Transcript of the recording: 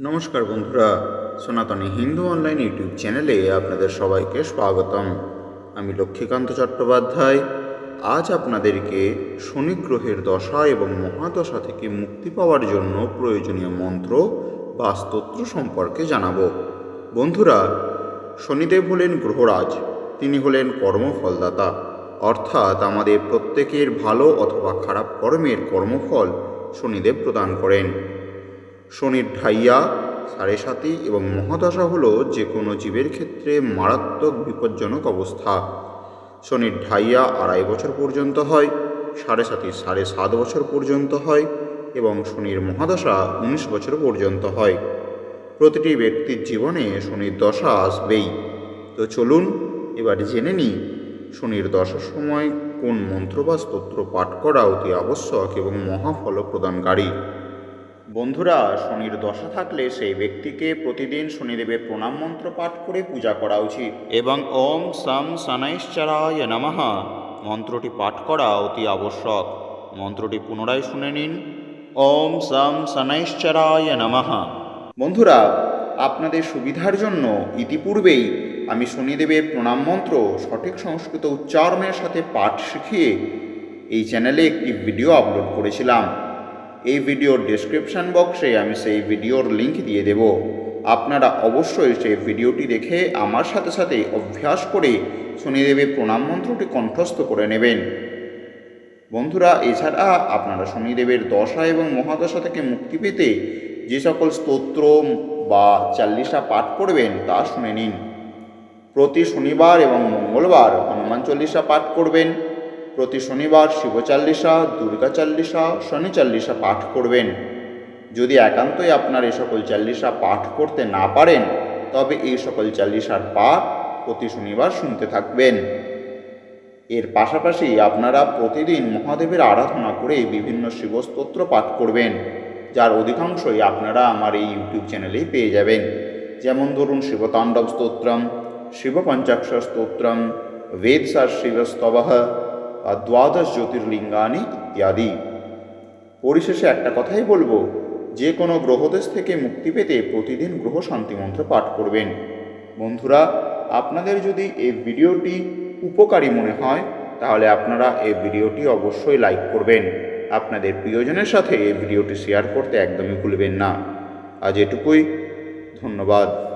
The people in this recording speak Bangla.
নমস্কার বন্ধুরা, সনাতনী হিন্দু অনলাইন ইউটিউব চ্যানেলে আপনাদের সবাইকে স্বাগতম। আমি লক্ষ্মীকান্ত চট্টোপাধ্যায়। আজ আপনাদেরকে শনি গ্রহের দশা এবং মহাদশা থেকে মুক্তি পাওয়ার জন্য প্রয়োজনীয় মন্ত্র বা স্তোত্র সম্পর্কে জানাব। বন্ধুরা, শনিদেব হলেন গ্রহরাজ, তিনি হলেন কর্মফলদাতা। অর্থাৎ আমাদের প্রত্যেকের ভালো অথবা খারাপ কর্মের কর্মফল শনিদেব প্রদান করেন। শনির ঢাইয়া, সাড়ে সাতি এবং মহাদশা হলো যে কোনো জীবের ক্ষেত্রে মারাত্মক বিপজ্জনক অবস্থা। শনির ঢাইয়া আড়াই বছর পর্যন্ত হয়, সাড়ে সাতি সাড়ে সাত বছর পর্যন্ত হয় এবং শনির মহাদশা উনিশ বছর পর্যন্ত হয়। প্রতিটি ব্যক্তির জীবনে শনির দশা আসবেই। তো চলুন, এবার জেনে নিই শনির দশার সময় কোন মন্ত্র বা স্তোত্র পাঠ করা অতি আবশ্যক এবং মহাফল প্রদানকারী বন্ধুরা, শনির দশা থাকলে সেই ব্যক্তিকে প্রতিদিন শনিদেবের প্রণাম মন্ত্র পাঠ করে পূজা করা উচিত। এবং ওম সাম সানাইশ্চারায় নমঃ। মন্ত্রটি পাঠ করা অতি আবশ্যক। মন্ত্রটি পুনরায় শুনে নিন। ওম সাম সানাইশ্চারায় নমঃ। বন্ধুরা, আপনাদের সুবিধার জন্য ইতিপূর্বেই আমি শনিদেবের প্রণাম মন্ত্র, সঠিক সংস্কৃত উচ্চারণের সাথে পাঠ শিখিয়ে এই চ্যানেলে একটি ভিডিও আপলোড করেছিলাম। এই ভিডিওর ডেসক্রিপশন বক্সে আমি সেই ভিডিওর লিঙ্ক দিয়ে দেব। আপনারা অবশ্যই সেই ভিডিওটি দেখে আমার সাথে সাথে অভ্যাস করে শনিদেবের প্রণাম মন্ত্রটি কণ্ঠস্থ করে নেবেন। বন্ধুরা, এছাড়া আপনারা শনিদেবের দশা এবং মহাদশা থেকে মুক্তি পেতে যে সকল স্তোত্র বা চাল্লিশা পাঠ করবেন তা শুনে নিন। প্রতি শনিবার এবং মঙ্গলবার হনুমান চল্লিশা পাঠ করবেন। প্রতি শনিবার শিব চাল্লিশা, দুর্গা চাল্লিশা, শনি চাল্লিশা পাঠ করবেন। যদি একান্তই আপনার এই সকল চাল্লিশা পাঠ করতে না পারেন, তবে এই সকল চাল্লিশার পাঠ প্রতি শনিবার শুনতে থাকবেন। এর পাশাপাশি আপনারা প্রতিদিন মহাদেবের আরাধনা করে বিভিন্ন শিবস্তোত্র পাঠ করবেন, যার অধিকাংশই আপনারা আমার এই ইউটিউব চ্যানেলেই পেয়ে যাবেন। যেমন ধরুন শিবতাণ্ডব স্তোত্রম শিব পঞ্চাক্ষর স্তোত্রম, বেদসার শিবস্তবহ দ্বাদশ জ্যোতির্লিঙ্গানি ইত্যাদি। পরিশেষে একটা কথাই বলব, যে কোনো গ্রহদেশ থেকে মুক্তি পেতে প্রতিদিন গ্রহ শান্তি মন্ত্র পাঠ করবেন। বন্ধুরা, আপনাদের যদি এই ভিডিওটি উপকারী মনে হয়, তাহলে আপনারা এই ভিডিওটি অবশ্যই লাইক করবেন। আপনাদের প্রিয়জনের সাথে এই ভিডিওটি শেয়ার করতে একদমই ভুলবেন না। আজ এটুকুই, ধন্যবাদ।